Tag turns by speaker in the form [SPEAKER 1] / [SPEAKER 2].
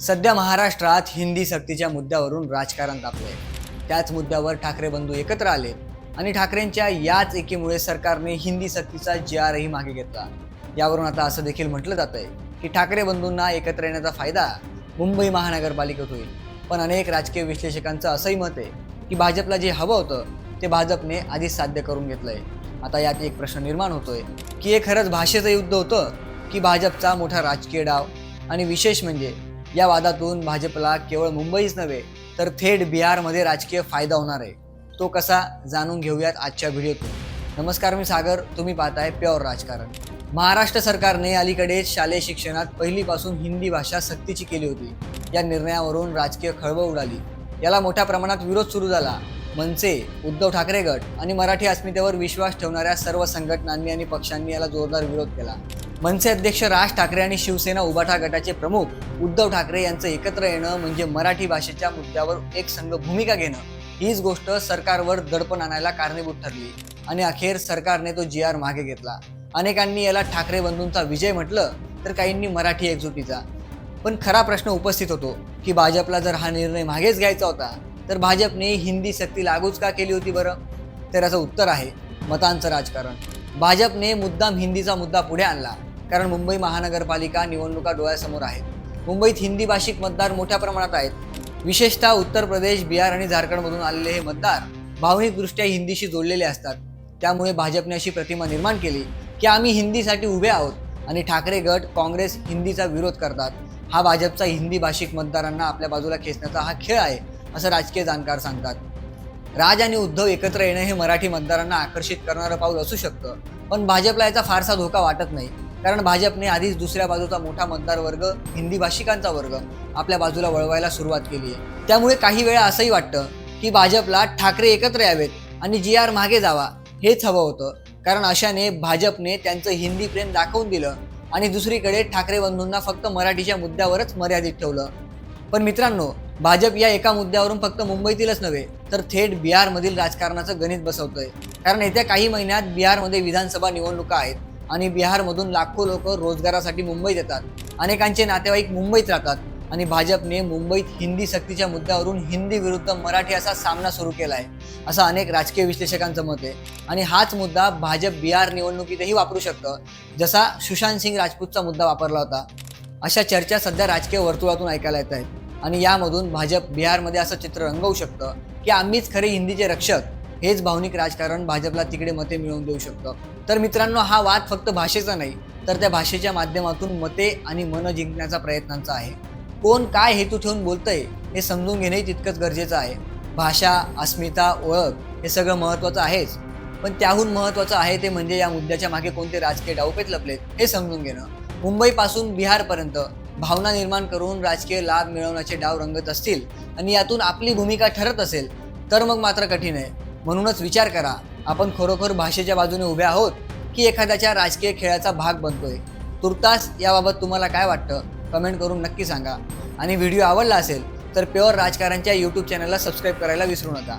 [SPEAKER 1] सध्या महाराष्ट्रात हिंदी सक्तीच्या मुद्द्यावरून राजकारण तापलंय. त्याच मुद्द्यावर ठाकरे बंधू एकत्र आले आणि ठाकरेंच्या याच एकीमुळे सरकारने हिंदी सक्तीचा जी आरही मागे घेतला. यावरून आता असं देखील म्हटलं जात आहे की ठाकरे बंधूंना एकत्र येण्याचा फायदा मुंबई महानगरपालिकेत होईल. पण अनेक राजकीय विश्लेषकांचं असंही मत आहे की भाजपला जे हवं होतं ते भाजपने आधीच साध्य करून घेतलंय. आता यात एक प्रश्न निर्माण होतोय की हे खरंच भाषेचं युद्ध होतं की भाजपचा मोठा राजकीय डाव? आणि विशेष म्हणजे या वादातून भाजपला केवळ मुंबईच नव्हे तर थेट बिहारमध्ये राजकीय फायदा होणार आहे. तो कसा जाणून घेऊयात आजच्या व्हिडिओतून. नमस्कार मी सागर. तुम्ही पाहताय प्युअर राजकारण. महाराष्ट्र सरकारने अलीकडेच शालेय शिक्षणात पहिलीपासून हिंदी भाषा सक्तीची केली होती. या निर्णयावरून राजकीय खळबळ उडाली. याला मोठ्या प्रमाणात विरोध सुरू झाला. मनसे उद्धव ठाकरे गट आणि मराठी अस्मितेवर विश्वास ठेवणाऱ्या सर्व संघटनांनी आणि पक्षांनी याला जोरदार विरोध केला. मनसे अध्यक्ष राज ठाकरे आणि शिवसेना उबाठा गटाचे प्रमुख उद्धव ठाकरे यांचं एकत्र येणं म्हणजे मराठी भाषेच्या मुद्द्यावर एक संघ भूमिका घेणं हीच गोष्ट सरकारवर दडपण आणायला कारणीभूत ठरली आणि अखेर सरकारने तो जी आर मागे घेतला. अनेकांनी याला ठाकरे बंधूंचा विजय म्हटलं तर काहींनी मराठी एकजुटीचा. पण खरा प्रश्न उपस्थित होतो की भाजपला जर हा निर्णय मागेच घ्यायचा होता तर भाजपने हिंदी सक्ती लागूच का केली होती बरं? तर याचं उत्तर आहे मतांचं राजकारण. भाजपने मुद्दाम हिंदीचा मुद्दा पुढे आणला कारण मुंबई महानगरपालिका निवडणुका डोळ्यासमोर आहेत. मुंबईत हिंदी भाषिक मतदार मोठ्या प्रमाणात आहेत. विशेषतः उत्तर प्रदेश बिहार आणि झारखंडमधून आलेले हे मतदार भावनिकदृष्ट्या हिंदीशी जोडलेले असतात. त्यामुळे भाजपने अशी प्रतिमा निर्माण केली की आम्ही हिंदीसाठी उभे आहोत आणि ठाकरे गट काँग्रेस हिंदीचा विरोध करतात. हा भाजपचा हिंदी भाषिक मतदारांना आपल्या बाजूला खेचण्याचा हा खेळ आहे. असं राजकीय जाणकार सांगतात. राज आणि उद्धव एकत्र येणं हे मराठी मतदारांना आकर्षित करणारं पाऊल असू शकतं. पण भाजपला याचा फारसा धोका वाटत नाही. कारण भाजपने आधीच दुसऱ्या बाजूचा मोठा मतदार वर्ग हिंदी भाषिकांचा वर्ग आपल्या बाजूला वळवायला सुरुवात केली आहे त्यामुळे काही वेळा असंही वाटतं की भाजपला ठाकरे एकत्र यावेत आणि जी आर मागे जावा हेच हवं होतं. कारण अशाने भाजपने त्यांचं हिंदी प्रेम दाखवून दिलं आणि दुसरीकडे ठाकरे बंधूंना फक्त मराठीच्या मुद्द्यावरच मर्यादित ठेवलं. पण मित्रांनो भाजप या एका मुद्द्यावरून फक्त मुंबईतीलच नव्हे तर थेट बिहारमधील राजकारणाचं गणित बसवतोय. कारण येत्या काही महिन्यात बिहारमध्ये विधानसभा निवडणुका आहेत आणि बिहारमधून लाखो लोक रोजगारासाठी मुंबईत येतात. अनेकांचे नातेवाईक मुंबईत राहतात आणि भाजपने मुंबईत हिंदी सक्तीच्या मुद्द्यावरून हिंदी विरुद्ध मराठी असा सामना सुरू केला आहे असं अनेक राजकीय विश्लेषकांचं मत आहे. आणि हाच मुद्दा भाजप बिहार निवडणुकीतही वापरू शकतं जसा सुशांत सिंग राजपूतचा मुद्दा वापरला होता. अशा चर्चा सध्या राजकीय वर्तुळातून ऐकायला येत आहेत. आणि यामधून भाजप बिहारमध्ये असं चित्र रंगवू शकतं की आम्हीच खरे हिंदीचे रक्षक हेच भावनिक राजकारण भाजपला तिकडे मते मिळवून देऊ शकतं. तर मित्रांनो हा वाद फक्त भाषेचा नाही तर त्या भाषेच्या माध्यमातून मते आणि मन जिंकण्याचा प्रयत्नांचा आहे. कोण काय हेतू ठेवून बोलतंय हे समजून घेणंही तितकंच गरजेचं आहे. भाषा अस्मिता ओळख हे सगळं महत्त्वाचं आहेच. पण त्याहून महत्त्वाचं आहे ते म्हणजे या मुद्द्याच्या मागे कोणते राजकीय डावपेत लपलेत हे समजून घेणं. मुंबईपासून बिहारपर्यंत भावना निर्माण करून राजकीय लाभ मिळवण्याचे डाव रंगत असतील आणि यातून आपली भूमिका ठरत असेल तर मग मात्र कठीण आहे. म्हणूनच विचार करा आपण खरोखर भाषेच्या बाजूने उभे आहोत की एखाद्याच्या राजकीय खेळाचा भाग बनतोय? तुर्तास याबाबत तुम्हाला काय वाटतं? कमेंट करून नक्की सांगा. आणि व्हिडिओ आवडला असेल तर प्युअर राजकारणच्या यूट्यूब चॅनलला सबस्क्राईब करायला विसरू नका.